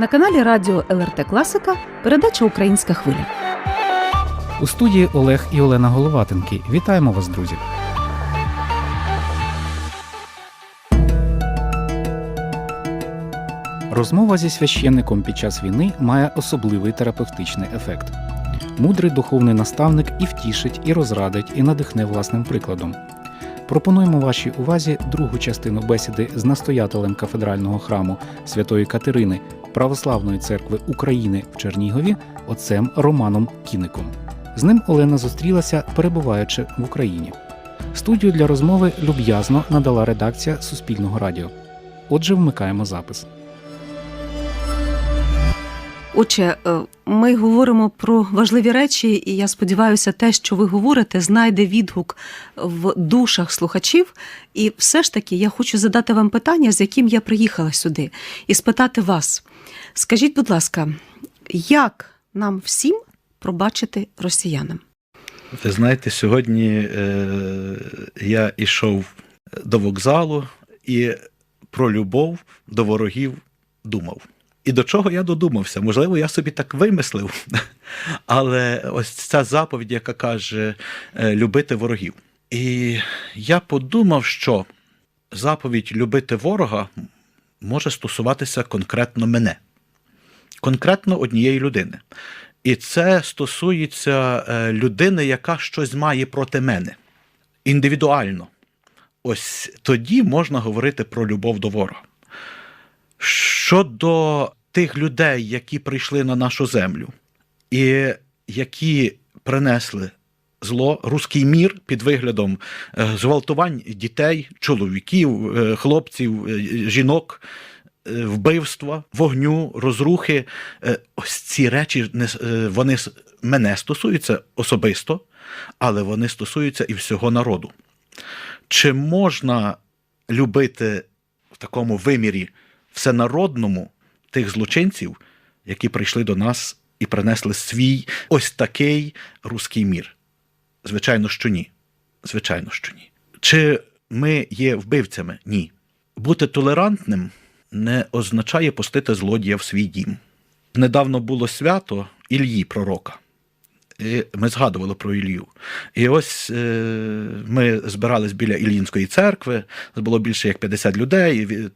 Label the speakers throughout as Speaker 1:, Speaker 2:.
Speaker 1: На каналі Радіо ЛРТ Класика передача Українська хвиля.
Speaker 2: У студії Олег і Олена Головатенки. Вітаємо вас, друзі! Розмова зі священником під час війни має особливий терапевтичний ефект. Мудрий духовний наставник і втішить, і розрадить, і надихне власним прикладом. Пропонуємо вашій увазі другу частину бесіди з настоятелем кафедрального храму Святої Катерини Православної церкви України в Чернігові отцем Романом Кіником. З ним Олена зустрілася, перебуваючи в Україні. Студію для розмови люб'язно надала редакція Суспільного радіо. Отже, вмикаємо запис.
Speaker 1: Отже, е, ми говоримо про важливі речі, і я сподіваюся, те, що ви говорите, знайде відгук в душах слухачів. І все ж таки я хочу задати вам питання, з яким я приїхала сюди, і спитати вас. Скажіть, будь ласка, як нам всім пробачити росіянам?
Speaker 3: Ви знаєте, сьогодні е, я йшов до вокзалу і про любов до ворогів думав. І до чого я додумався? Можливо, я собі так вимислив. Але ось ця заповідь, яка каже е, любити ворогів. І я подумав, що заповідь любити ворога може стосуватися конкретно мене, конкретно однієї людини. І це стосується е, людини, яка щось має проти мене індивідуально. Ось тоді можна говорити про любов до ворога. Щодо тих людей, які прийшли на нашу землю, і які принесли зло, руський мір під виглядом е, зґвалтувань дітей, чоловіків, е, хлопців, е, жінок, вбивства, вогню, розрухи. Ось ці речі вони мене стосуються особисто, але вони стосуються і всього народу. Чи можна любити в такому вимірі всенародному тих злочинців, які прийшли до нас і принесли свій ось такий руський мір? Звичайно, що ні. Звичайно, що ні. Чи ми є вбивцями? Ні. Бути толерантним не означає пустити злодія в свій дім. Недавно було свято Ільї Пророка. І ми згадували про Ілью. І ось е, ми збирались біля Іллінської церкви, було більше як 50 людей, від-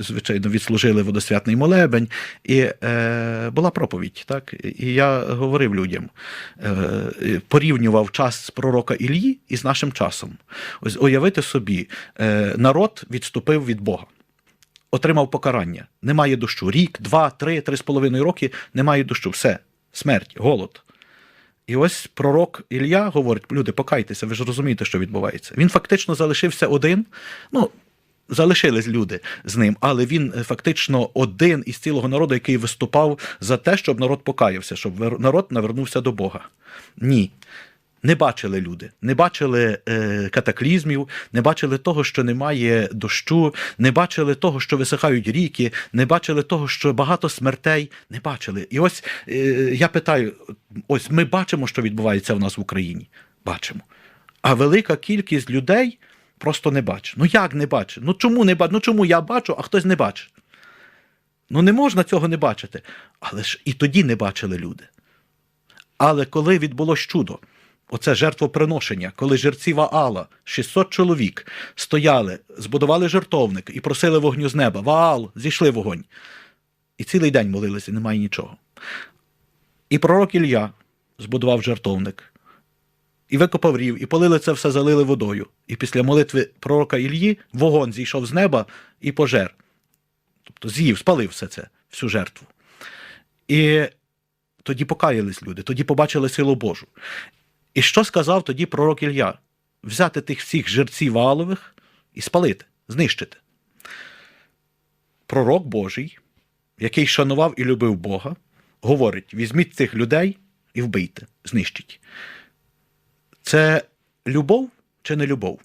Speaker 3: звичайно, відслужили водосвятний молебень, і е, була проповідь. Так? І я говорив людям, е, порівнював час пророка Іллі із нашим часом. Ось уявити собі, народ відступив від Бога. Отримав покарання. Немає дощу. Рік, два, три, три з половиною роки немає дощу. Все, смерть, голод. І ось пророк Ілля говорить: люди, покайтеся, ви ж розумієте, що відбувається. Він фактично залишився один. Ну, залишились люди з ним, але він е, фактично один із цілого народу, який виступав за те, щоб народ покаявся, щоб народ навернувся до Бога. Ні. Не бачили люди, не бачили е, катаклізмів, не бачили того, що немає дощу, не бачили того, що висихають ріки, не бачили того, що багато смертей, не бачили. І ось е, я питаю: ось ми бачимо, що відбувається в нас в Україні. Бачимо. А велика кількість людей просто не бачить. Ну як не бачить? Ну чому не бачить? Ну чому я бачу, а хтось не бачить? Ну не можна цього не бачити. Але ж і тоді не бачили люди. Але коли відбулось чудо, оце жертвоприношення, коли жерці Ваала, 600 чоловік, стояли, збудували жертовник і просили вогню з неба. Ваал, зійшли вогонь. І цілий день молилися, немає нічого. І пророк Ілля збудував жертовник, і викопав рів, і полили це все, залили водою. І після молитви пророка Іллі вогонь зійшов з неба і пожер. Тобто з'їв, спалив все це, всю жертву. І тоді покаялись люди, тоді побачили силу Божу. І що сказав тоді пророк Ілля? Взяти тих всіх жерців валових і спалити, знищити. Пророк Божий, який шанував і любив Бога, говорить: візьміть цих людей і вбийте, знищіть. Це любов чи не любов?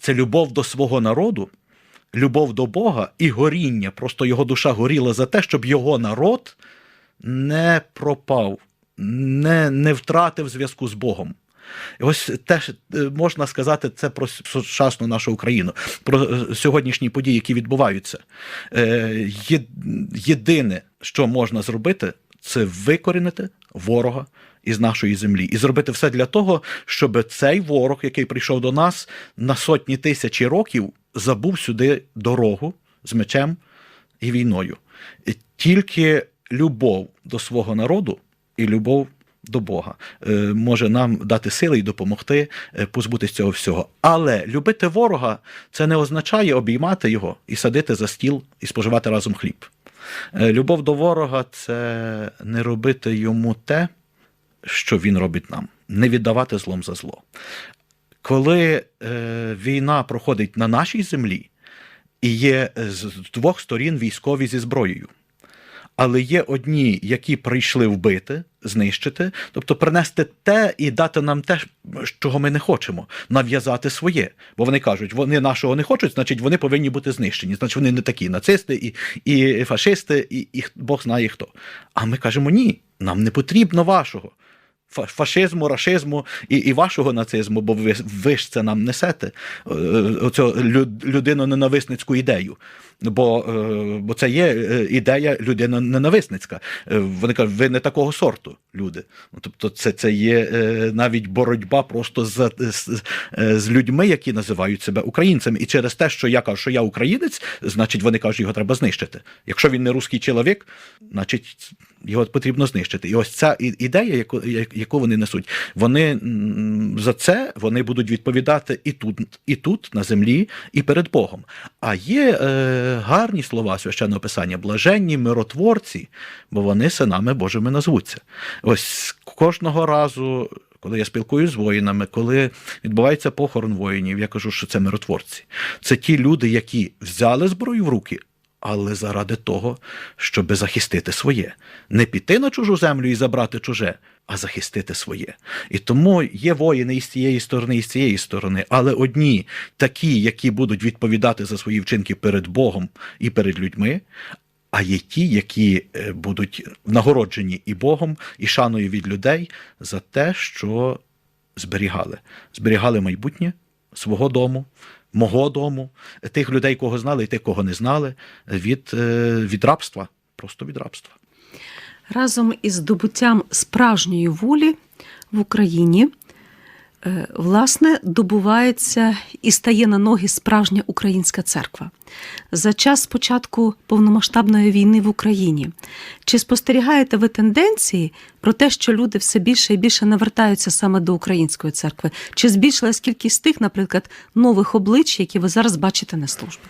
Speaker 3: Це любов до свого народу, любов до Бога і горіння. Просто його душа горіла за те, щоб його народ не пропав, не, не втратив зв'язку з Богом. І ось теж е, можна сказати це про сучасну нашу Україну, про е, сьогоднішні події, які відбуваються. Е, Єдине, що можна зробити, це викорінити ворога із нашої землі і зробити все для того, щоб цей ворог, який прийшов до нас на сотні тисячі років, забув сюди дорогу з мечем і війною. Тільки любов до свого народу і любов до Бога е, може нам дати сили і допомогти е, позбутися цього всього. Але любити ворога це не означає обіймати його і садити за стіл і споживати разом хліб. Е, Любов до ворога це не робити йому те, що він робить нам, не віддавати злом за зло. Коли е, війна проходить на нашій землі, і є з двох сторін військові зі зброєю. Але є одні, які прийшли вбити, знищити, тобто принести те і дати нам те, чого ми не хочемо, нав'язати своє. Бо вони кажуть, вони нашого не хочуть, значить вони повинні бути знищені. Значить, вони не такі нацисти і, і фашисти, і, і Бог знає хто. А ми кажемо ні, нам не потрібно вашого. фа- Фашизму, рашизму і, і вашого нацизму, бо ви, ви ж це нам несете, е, оцю лю- людино-ненависницьку ідею. Бо, е, бо це є е, ідея людина-ненависницька. Е, Вони кажуть, ви не такого сорту, люди. Ну, Тобто, це, це є навіть боротьба просто з, з, з людьми, які називають себе українцями. І через те, що я кажу, що я українець, значить вони кажуть, його треба знищити. Якщо він не русський чоловік, значить його потрібно знищити. І ось ця ідея, яку, яку вони несуть, вони за це вони будуть відповідати і тут, і тут, на землі, і перед Богом. А є е, гарні слова священного писання, блаженні миротворці, бо вони синами Божими назвуться. Ось кожного разу. Коли я спілкуюся з воїнами, коли відбувається похорон воїнів, я кажу, що це миротворці. Це ті люди, які взяли зброю в руки, але заради того, щоб захистити своє. Не піти на чужу землю і забрати чуже, а захистити своє. І тому є воїни і з цієї сторони, і з цієї сторони, але одні такі, які будуть відповідати за свої вчинки перед Богом і перед людьми. А є ті, які е, будуть нагороджені і Богом, і шаною від людей за те, що зберігали. Зберігали майбутнє свого дому, мого дому, тих людей, кого знали, і тих, кого не знали, від, е, від рабства, просто від рабства.
Speaker 1: Разом із здобуттям справжньої волі в Україні е, власне добувається і стає на ноги справжня українська церква. За час початку повномасштабної війни в Україні. Чи спостерігаєте ви тенденції про те, що люди все більше і більше навертаються саме до української церкви? Чи збільшилась кількість тих, наприклад, нових облич, які ви зараз бачите на службі?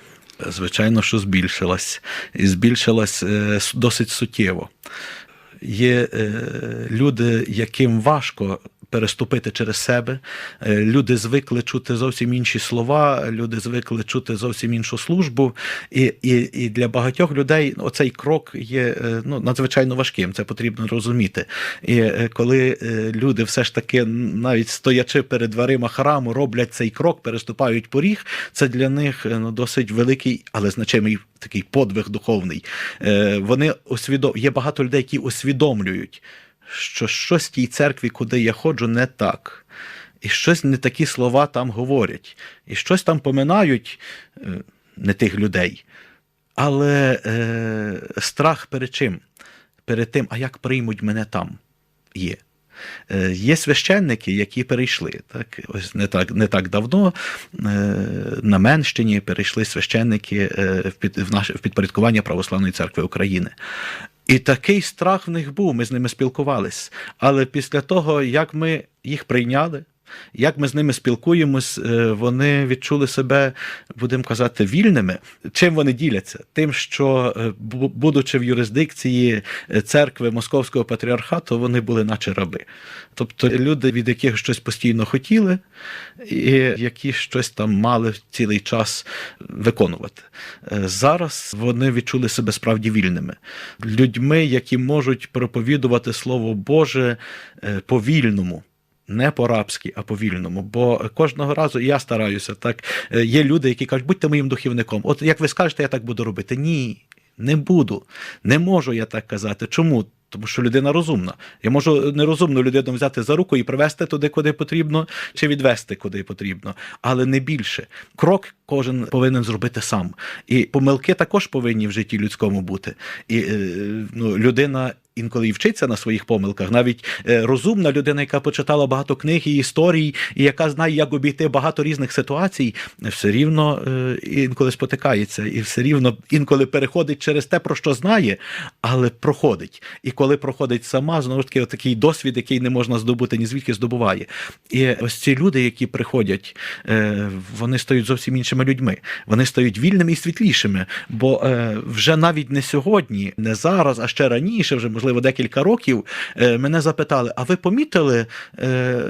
Speaker 3: Звичайно, що збільшилась. І збільшилась е, досить суттєво. Є е, люди, яким важко переступити через себе. Е, Люди звикли чути зовсім інші слова, люди звикли чути зовсім іншу службу. І, і, і для багатьох людей оцей крок є е, ну, надзвичайно важким. Це потрібно розуміти. І е, коли люди все ж таки, навіть стоячи перед дверима храму, роблять цей крок, переступають поріг, це для них ну, досить великий, але значимий такий подвиг духовний. Вони усвідом... Є багато людей, які усвідомлюють, що щось в тій церкві, куди я ходжу, не так. І щось не такі слова там говорять, і щось там поминають е, не тих людей. Але е, страх перед чим? Перед тим, а як приймуть мене там, є. Е, Є священники, які перейшли. Так? Ось не так, не так давно е, на Менщині перейшли священники е, в, під, в, наше, в підпорядкування Православної церкви України. І такий страх в них був, ми з ними спілкувались. Але після того, як ми їх прийняли, як ми з ними спілкуємось, е, вони відчули себе, будемо казати, вільними. Чим вони діляться? Тим, що, е, будучи в юрисдикції е, церкви Московського патріархату, вони були наче раби. Тобто люди, від яких щось постійно хотіли, і які щось там мали цілий час виконувати. Зараз вони відчули себе справді вільними, людьми, які можуть проповідувати Слово Боже е, по-вільному. Не по-рабськи, а по-вільному. Бо кожного разу я стараюся. Так Е, є люди, які кажуть, будьте моїм духівником. От як ви скажете, я так буду робити. Ні, не буду. Не можу я так казати. Чому? Тому що людина розумна. Я можу нерозумну людину взяти за руку і привести туди, куди потрібно, чи відвести куди потрібно, але не більше. Крок кожен повинен зробити сам. І помилки також повинні в житті людському бути. І е, ну, людина. Інколи і вчиться на своїх помилках, навіть е, розумна людина, яка почитала багато книг і історій, і яка знає, як обійти багато різних ситуацій, все рівно е, інколи спотикається, і все рівно інколи переходить через те, про що знає, але проходить. І коли проходить сама, знову ж таки, такий досвід, який не можна здобути, ні звідки здобуває. І ось ці люди, які приходять, е, вони стають зовсім іншими людьми. Вони стають вільними і світлішими. Бо е, вже навіть не сьогодні, не зараз, а ще раніше, вже можливо декілька років, е, мене запитали: а ви помітили,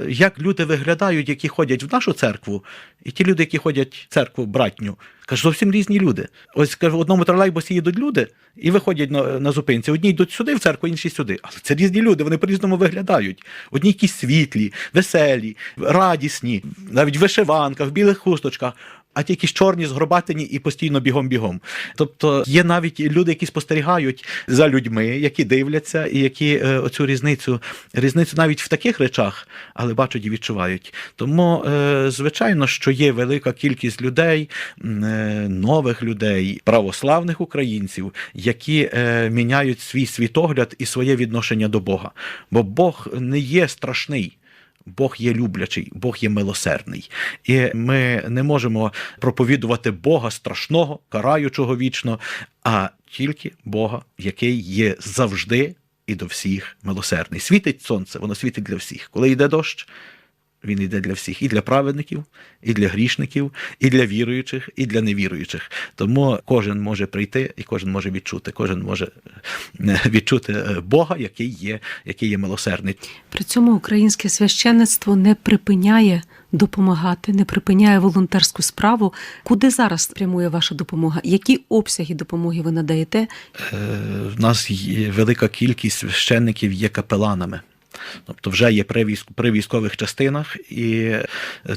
Speaker 3: як люди виглядають, які ходять в нашу церкву, і ті люди, які ходять в церкву братню? кажуть, зовсім різні люди. Ось кажу, в одному тролейбусі їдуть люди і виходять на, на зупинці. Одні йдуть сюди в церкву, інші сюди. Але це різні люди, вони по-різному виглядають. Одні якісь світлі, веселі, радісні, навіть в вишиванках, в білих хусточках. А ті якісь чорні, згробатені і постійно бігом-бігом. Тобто є навіть люди, які спостерігають за людьми, які дивляться, і які е, оцю різницю, різницю навіть в таких речах, але бачать і відчувають. Тому, е, звичайно, що є велика кількість людей, е, нових людей, православних українців, які е, міняють свій світогляд і своє відношення до Бога. Бо Бог не є страшний. Бог є люблячий, Бог є милосердний. І ми не можемо проповідувати Бога страшного, караючого вічно, а тільки Бога, який є завжди і до всіх милосердний. Світить сонце, воно світить для всіх. Коли йде дощ, він йде для всіх, і для праведників, і для грішників, і для віруючих, і для невіруючих. Тому кожен може прийти і кожен може відчути, кожен може е, відчути е, Бога, який є, який є милосердний.
Speaker 1: При цьому українське священництво не припиняє допомагати, не припиняє волонтерську справу. Куди зараз спрямує ваша допомога? Які обсяги допомоги ви надаєте?
Speaker 3: Е, в нас є велика кількість священників є капеланами. Тобто вже є при військ- при військових частинах, і е,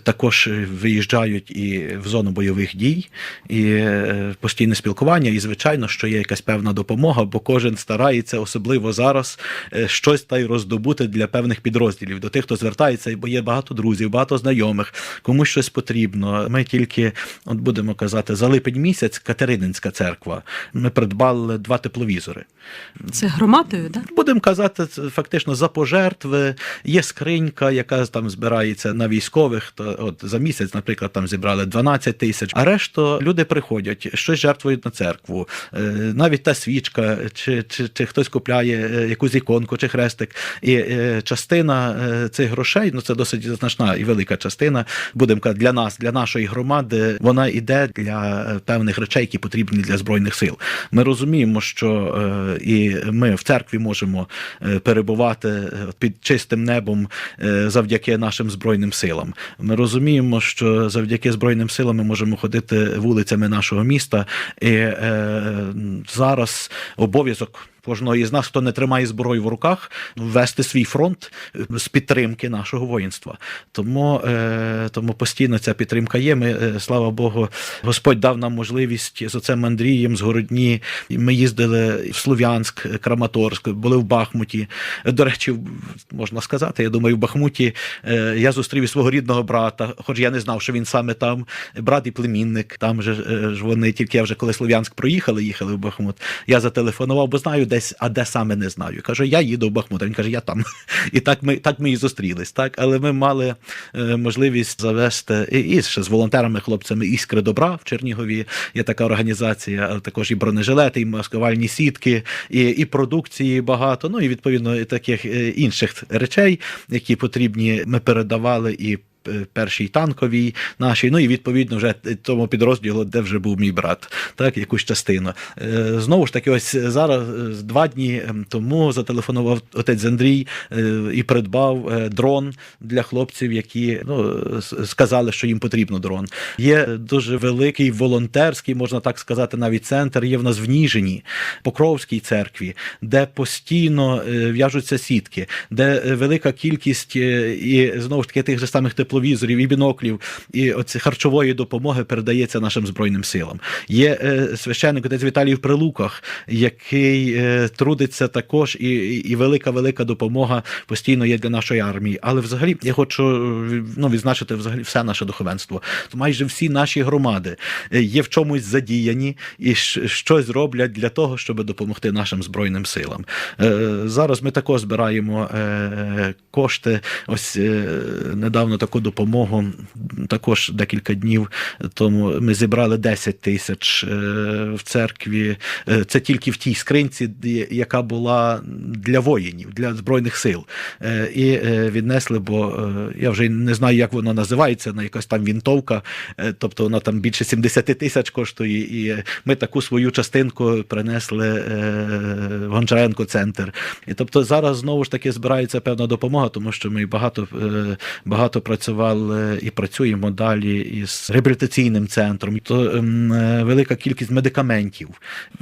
Speaker 3: також виїжджають і в зону бойових дій, і е, постійне спілкування. І звичайно, що є якась певна допомога, бо кожен старається, особливо зараз, е, щось та й роздобути для певних підрозділів. До тих, хто звертається, бо є багато друзів, багато знайомих, комусь щось потрібно. Ми тільки, от будемо казати, за липень місяць Катерининська церква. Ми придбали два тепловізори.
Speaker 1: Це громадою, да?
Speaker 3: Будемо казати, фактично за пожертви. Є скринька, яка там збирається на військових. То от за місяць, наприклад, там зібрали 12 тисяч. А решту люди приходять, щось жертвують на церкву. Е, Навіть та свічка, чи, чи, чи хтось купляє е, якусь іконку чи хрестик. І е, частина цих грошей, ну це досить значна і велика частина. Будемо казати, для нас, для нашої громади, вона йде для певних речей, які потрібні для збройних сил. Ми розуміємо, що і ми в церкві можемо перебувати під чистим небом е, завдяки нашим збройним силам. Ми розуміємо, що завдяки збройним силам ми можемо ходити вулицями нашого міста, і е, зараз обов'язок. Кожного із нас, хто не тримає зброю в руках, вести свій фронт е, з підтримки нашого воїнства. Тому, е, тому постійно ця підтримка є. Ми, е, слава Богу, Господь дав нам можливість з оцем Андрієм, з Городні. Ми їздили в Слов'янськ, Краматорськ, були в Бахмуті. До речі, можна сказати, я думаю, в Бахмуті я зустрів свого рідного брата, хоч я не знав, що він саме там, брат і племінник. Там же ж вони тільки я вже коли Слов'янськ проїхали, їхали в Бахмут. Я зателефонував, бо знаю десь, а де саме не знаю. Кажу, я їду в Бахмут. Він каже, я там. І так ми, так ми і зустрілись. Так? Але ми мали е, можливість завести і, і ще з волонтерами, хлопцями іскри добра в Чернігові. Є така організація, але також і бронежилети, і маскувальні сітки, і, і продукції багато. Ну і відповідно і таких е, інших речей, які потрібні, ми передавали і. Першій танковій нашій, ну і відповідно вже тому підрозділу, де вже був мій брат, так якусь частину. Е, Знову ж таки, ось зараз е, два дні ем, тому зателефонував отець Андрій е, і придбав дрон для хлопців, які ну сказали, що їм потрібно дрон. Є дуже великий волонтерський, можна так сказати, навіть центр. Є в нас в Ніжині, Покровській церкві, де постійно в'яжуться сітки, де велика кількість і знову ж таки тих же самих тепловізорів, тепловізорів, і біноклів, і оці харчової допомоги передається нашим збройним силам. Є е, священник отець Віталій в Прилуках, який е, трудиться також, і, і велика велика допомога постійно є для нашої армії. Але взагалі я хочу е, ну, відзначити взагалі все наше духовенство. То майже всі наші громади е, є в чомусь задіяні і щось роблять для того, щоб допомогти нашим збройним силам. Е, Зараз ми також збираємо кошти. Ось недавно таку допомогу, також декілька днів тому ми зібрали 10 тисяч е, в церкві. Е, Це тільки в тій скринці, яка була для воїнів, для збройних сил. Е, І віднесли, бо я вже не знаю, як воно називається, на якась там вінтовка, тобто вона там більше 70 тисяч коштує. І ми таку свою частинку принесли в Гончаренко центр. І тобто зараз знову ж таки збирається певна допомога, тому що ми багато, багато працювали і працюємо далі із реабілітаційним центром. То ем, е, велика кількість медикаментів.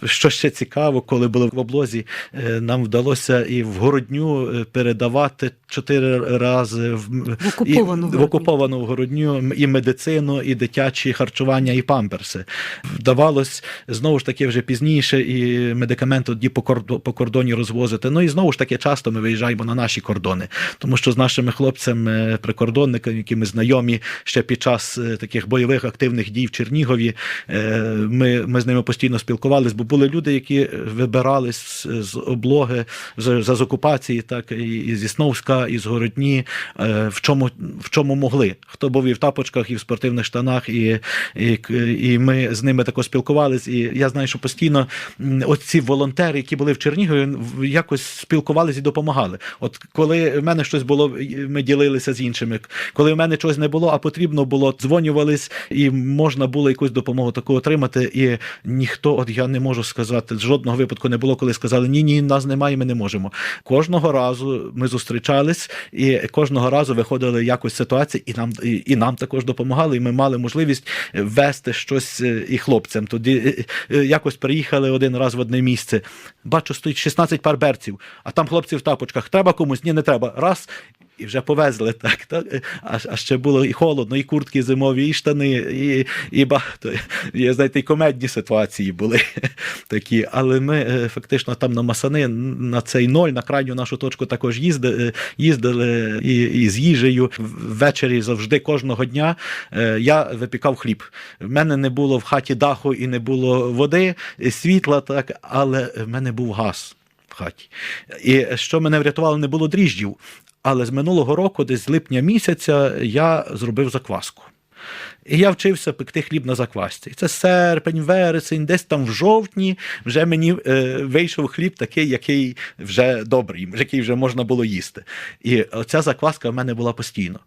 Speaker 3: Що ще цікаво, коли були в облозі, е, нам вдалося і в городню е, передавати чотири рази в,
Speaker 1: В окуповану
Speaker 3: і, в окуповану городню і медицину, і дитячі харчування, і памперси. Вдавалось знову ж таки вже пізніше і медикаменти тоді по кордо- по кордоні розвозити. Ну і знову ж таки часто ми виїжджаємо на наші кордони, тому що з нашими хлопцями, прикордонниками, які ми знайомі ще під час е, таких бойових активних дій в Чернігові, е, ми, ми з ними постійно спілкувалися, бо були люди, які вибирались з, облоги з, з окупації, так і, зі Сновська, і з Городні, е, в чому в чому могли. Хто був і в тапочках, і в спортивних штанах, і, і, і ми з ними також спілкувались. І я знаю, що постійно м, от ці волонтери, які були в Чернігові, якось спілкувалися і допомагали. От коли в мене щось було, ми ділилися з іншими. Коли в мене чогось не було, а потрібно було, дзвонювались, і можна було якусь допомогу таку отримати. І ніхто, от я не можу сказати, жодного випадку не було, коли сказали ні, ні, нас немає, ми не можемо. Кожного разу ми зустрічались, і кожного разу виходили якось з ситуації, і нам і, і нам також допомагали. І ми мали можливість вести щось е, і хлопцям. Тоді е, е, якось приїхали один раз в одне місце. Бачу, стоїть 16 пар берців, а там хлопці в тапочках. Треба комусь? Ні, не треба. Раз. І вже повезли так. так? А, а ще було і холодно, і куртки зимові, і штани, і, і багато. І, знаєте, і комедні ситуації були такі. Але ми е, фактично там на Масани на цей ноль, на крайню нашу точку також їздили, їздили і, і з їжею. Ввечері завжди кожного дня е, я випікав хліб. В мене не було в хаті даху і не було води, світла, так, але в мене був газ в хаті. І що мене врятувало, не було дріжджів. Але з минулого року, десь з липня місяця, я зробив закваску. І я вчився пекти хліб на заквасці. І Це серпень, вересень, десь там в жовтні вже мені е, вийшов хліб такий, який вже добрий, який вже можна було їсти. І оця закваска в мене була постійно.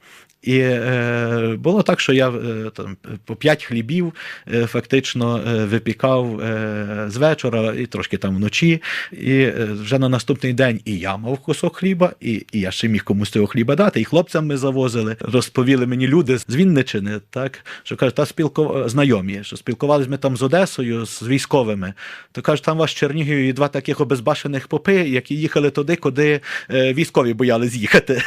Speaker 3: І е, було так, що я е, там по п'ять хлібів е, фактично е, випікав е, з вечора і трошки там вночі. І е, вже на наступний день і я мав кусок хліба, і, і я ще міг комусь цього хліба дати. І хлопцям ми завозили. Розповіли мені люди з Вінничини, так що кажуть, та спілку знайомі, що спілкувалися ми там з Одесою, з військовими. То кажуть, там вас в Чернігові два таких обезбашених попи, які їхали туди, куди е, військові боялись їхати.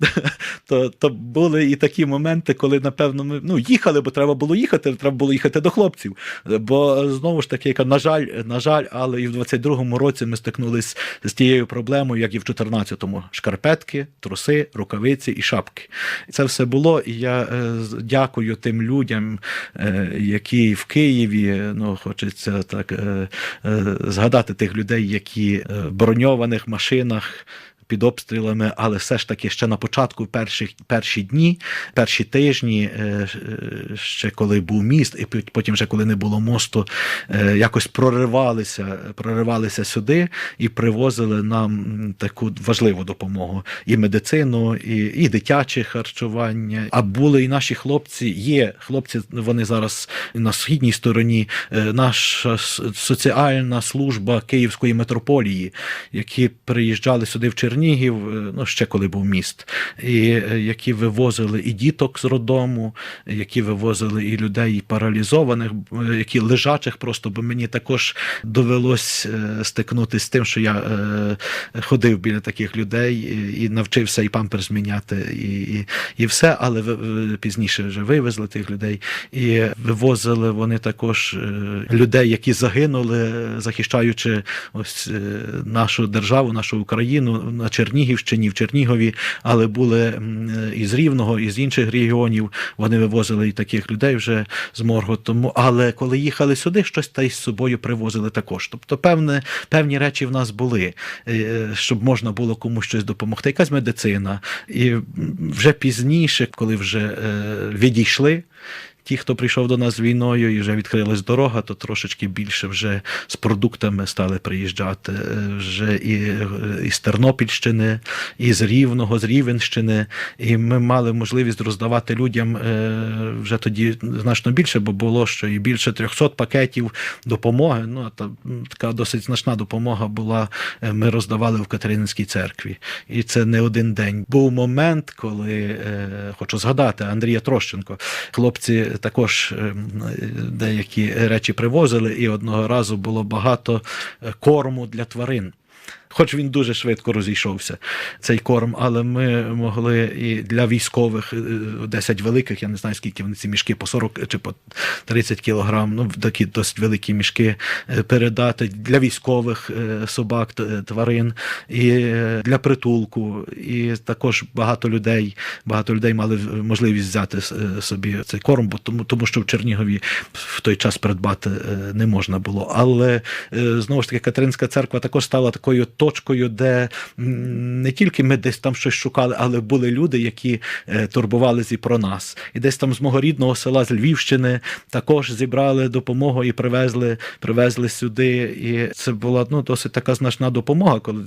Speaker 3: то, то були і такі моменти, коли, напевно, ми ну, їхали, бо треба було їхати, треба було їхати до хлопців. Бо знову ж таки, яка, на жаль, на жаль, але і в 22-му році ми стикнулись з тією проблемою, як і в 14-му. Шкарпетки, труси, рукавиці і шапки. Це все було, і я е, дякую тим людям, е, які в Києві, ну, хочеться так е, е, згадати тих людей, які в броньованих машинах під обстрілами, але все ж таки ще на початку перших перші дні, перші тижні, е, е, ще коли був міст, і потім, вже коли не було мосту, е, якось проривалися, проривалися сюди і привозили нам таку важливу допомогу. І медицину, і, і дитяче харчування. А були і наші хлопці, є хлопці, вони зараз на східній стороні, наша соціальна служба Київської митрополії, які приїжджали сюди в Чернігів. Чернігів, е, ну ще коли був міст, і е, які вивозили і діток з роддому, які вивозили і людей і паралізованих, е, які лежачих просто, бо мені також довелось стикнутися з тим, що я ходив біля таких людей і, навчився і памперс зміняти, і, і, і все, але пізніше вже вивезли тих людей. І вивозили вони також людей, які загинули, захищаючи ось нашу державу, нашу Україну Чернігівщині, в Чернігові, але були е, із Рівного, із інших регіонів. Вони вивозили і таких людей вже з моргу. Тому, але коли їхали сюди, щось та й з собою привозили також. Тобто, певне, певні речі в нас були, е, щоб можна було комусь щось допомогти. Якась медицина. І вже пізніше, коли вже е, відійшли. Ті, хто прийшов до нас з війною і вже відкрилась дорога, то трошечки більше вже з продуктами стали приїжджати е, вже і, е, і з Тернопільщини, і з Рівного, з Рівенщини. І ми мали можливість роздавати людям е, вже тоді значно більше, бо було що і більше 300 пакетів допомоги. Ну, а та, така досить значна допомога була. Ми роздавали в Катерининській церкві. І це не один день. Був момент, коли хочу згадати Андрія Трощенко. Хлопці також е, деякі речі привозили, і одного разу було багато е, корму для тварин. Хоч він дуже швидко розійшовся, цей корм, але ми могли і для військових е, 10 великих, я не знаю, скільки вони ці мішки, по 40 чи по 30 кілограм, ну такі досить великі мішки е, передати для військових е, собак, тварин, і е, для притулку. І також багато людей, багато людей мали можливість взяти е, собі цей корм, бо тому, тому що в Чернігові в той час придбати е, не можна було. Але е, знову ж таки Катеринська церква також стала такою точкою, де не тільки ми десь там щось шукали, але були люди, які е, турбувалися і про нас. І десь там з мого рідного села з Львівщини також зібрали допомогу і привезли, привезли сюди. І це була ну, досить така значна допомога, коли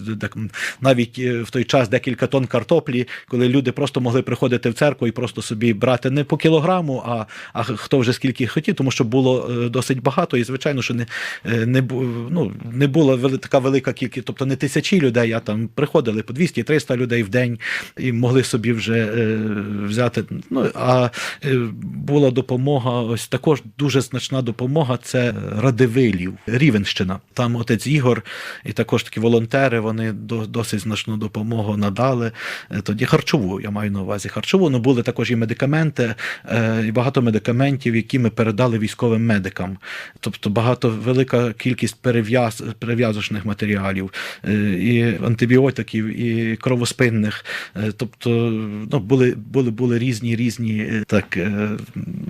Speaker 3: навіть е, в той час декілька тонн картоплі, коли люди просто могли приходити в церкву і просто собі брати не по кілограму, а, а хто вже скільки хотів, тому що було е, досить багато, і звичайно, що не, не, ну, не була така велика кількість, тобто не тисячі людей, а там приходили по 200-300 людей в день і могли собі вже е, взяти. Ну, а е, була допомога, ось також дуже значна допомога це Радивилів, Рівенщина. Там отець Ігор і також такі волонтери, вони до, досить значну допомогу надали. Е, Тоді харчову, я маю на увазі харчову, але були також і медикаменти, е, і багато медикаментів, які ми передали військовим медикам. Тобто багато велика кількість перев'яз, перев'язочних матеріалів, е, і антибіотиків, і кровоспинних. Е, Тобто ну, були, були, були різні різні е, так, е,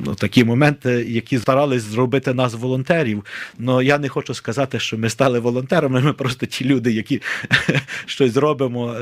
Speaker 3: ну, такі моменти, які старались зробити нас волонтерів. Але я не хочу сказати, що ми стали волонтерами, ми просто ті люди, які щось зробимо,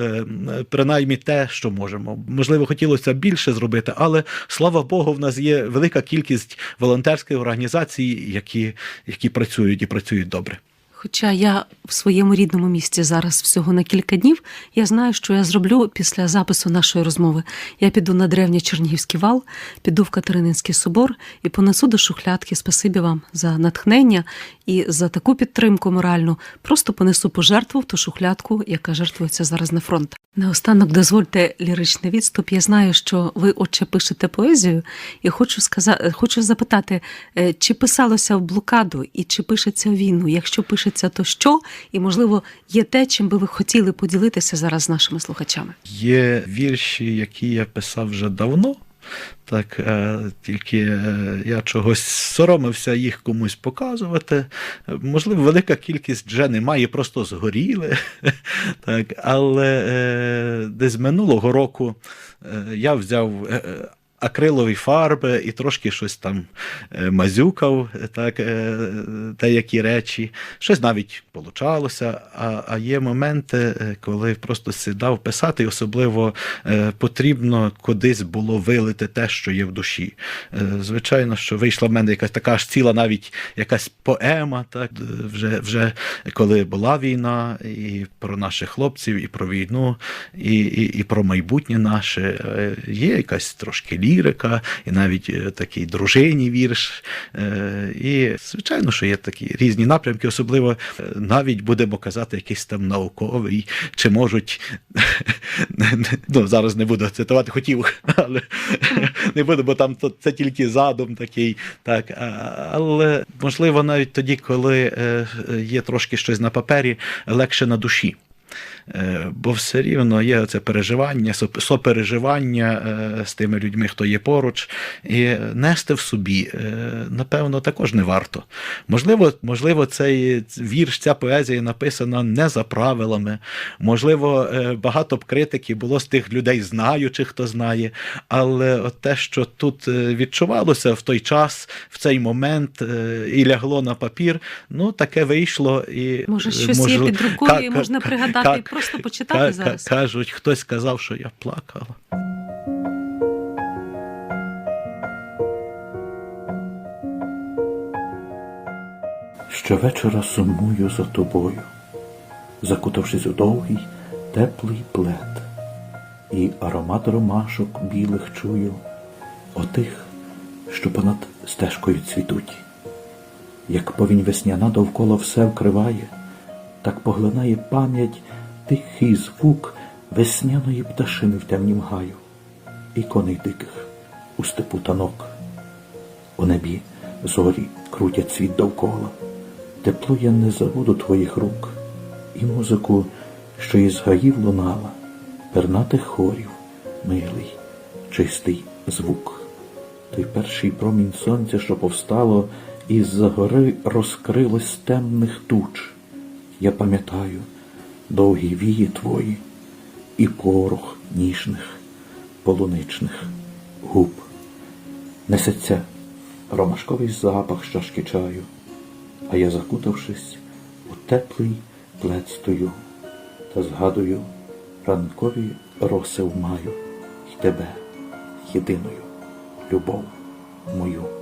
Speaker 3: принаймні те, що можемо. Можливо, хотілося більше зробити, але слава Богу, в нас є велика кількість волонтерських організацій, які, які працюють і працюють добре.
Speaker 1: Хоча я в своєму рідному місті зараз всього на кілька днів, я знаю, що я зроблю після запису нашої розмови. Я піду на древній Чернігівський вал, піду в Катерининський собор і понесу до шухлядки. Спасибі вам за натхнення і за таку підтримку моральну. Просто понесу пожертву в ту шухлядку, яка жертвується зараз на фронт. Наостанок дозвольте ліричний відступ. Я знаю, що ви, отче, пишете поезію, і хочу сказати, хочу запитати, е, чи писалося в блокаду і чи пишеться в війну? Якщо пишеться, то що? І можливо є те, чим би ви хотіли поділитися зараз з нашими слухачами.
Speaker 3: Є вірші, які я писав вже давно. Так, е, тільки е, я чогось соромився їх комусь показувати. Можливо, велика кількість вже немає, просто згоріли. Так, але е, десь минулого року я взяв. Акрилові фарби і трошки щось там е, мазюкав, е, так, деякі речі. Щось навіть получалося. А, а є моменти, е, коли просто сідав писати, і особливо потрібно кудись було вилити те, що є в душі. Звичайно, що вийшла в мене якась така ж ціла, навіть якась поема, так, вже, вже коли була війна, і про наших хлопців, і про війну, і, і, і про майбутнє наше. Є якась трошки
Speaker 4: лірика, і навіть е, такий дружині вірш. Е, І, звичайно, що є такі різні напрямки, особливо е, навіть будемо казати, якийсь там науковий, чи можуть ну, зараз не буду цитувати, хотів, але не буду, бо там це тільки задум такий. Так, але можливо, навіть тоді, коли є трошки щось на папері, легше на душі. Е, Бо все рівно є це переживання, сопереживання е, з тими людьми, хто є поруч, і нести в собі, е, напевно, також не варто. Можливо, можливо, цей вірш, ця поезія написана не за правилами. Можливо, багато б критики було з тих людей, знаючих, хто знає. Але от те, що тут відчувалося в той час, в цей момент, і лягло на папір, ну таке вийшло. І
Speaker 1: Може, щось є під рукою, і можна пригадати і просто почитати
Speaker 4: ка-
Speaker 1: зараз.
Speaker 4: Кажуть, хтось сказав, що я плакала.
Speaker 3: Щовечора сумую за тобою, закутавшись у довгий, теплий плед, і аромат ромашок білих чую, отих, що понад стежкою цвітуть. Як повінь весняна довкола все вкриває, так поглинає пам'ять тихий звук весняної пташини в темнім гаю, і коней диких у степу танок. У небі зорі крутять світ довкола. Тепло я не забуду твоїх рук, і музику, що із гаїв лунала, пернатих хорів, милий, чистий звук. Той перший промінь сонця, що повстало, із-за гори розкрилось темних туч. Я пам'ятаю довгі вії твої і порох ніжних, полуничних губ. Несеться ромашковий запах з чашки чаю, а я, закутавшись, у теплий плед та згадую ранкові роси в маю й тебе, єдиною, любов мою.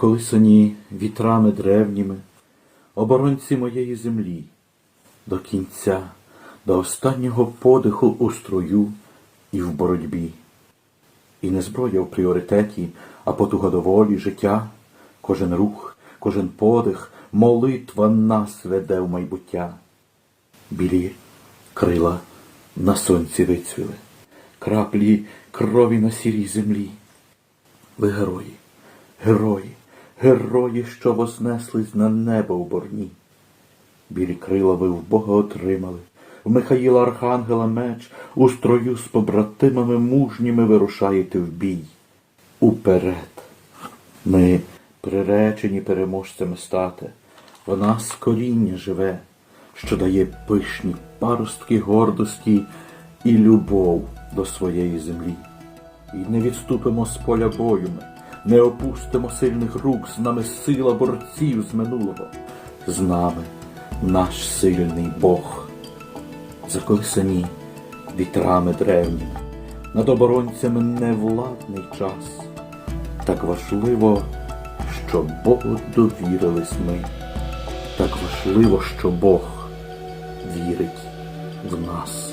Speaker 3: Заколисані вітрами древніми, оборонці моєї землі, до кінця, до останнього подиху у строю і в боротьбі. І не зброя в пріоритеті, а потуга до волі, життя, кожен рух, кожен подих, молитва нас веде в майбуття. Білі крила на сонці вицвіли, краплі крові на сірій землі. Ви герої, герої, герої, що вознеслись на небо в борні. Білі крила ви в Бога отримали, в Михаїла Архангела меч, у строю з побратимами мужніми вирушаєте в бій. Уперед. Ми приречені переможцями стати. В нас коріння живе, що дає пишні паростки гордості і любов до своєї землі. І не відступимо з поля бою ми, не опустимо сильних рук, з нами сила борців з минулого, з нами наш сильний Бог. Заколисані вітрами древніми, над оборонцями невладний час. Так важливо, що Богу довірились ми. Так важливо, що Бог вірить в нас.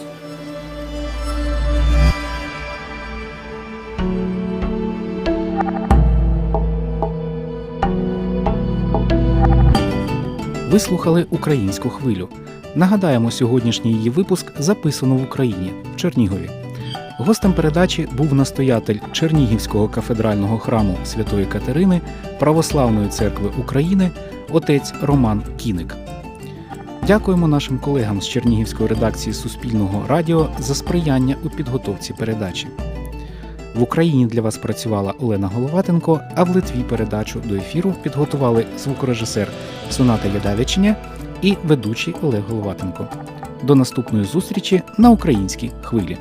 Speaker 2: Ви слухали українську хвилю. Нагадаємо, сьогоднішній її випуск записано в Україні в Чернігові. Гостем передачі був настоятель Чернігівського кафедрального храму Святої Катерини Православної церкви України отець Роман Кіник. Дякуємо нашим колегам з Чернігівської редакції Суспільного радіо за сприяння у підготовці передачі. В Україні для вас працювала Олена Головатенко, а в Литві передачу до ефіру підготували звукорежисер Соната Ядавічня і ведучий Олег Головатенко. До наступної зустрічі на українській хвилі.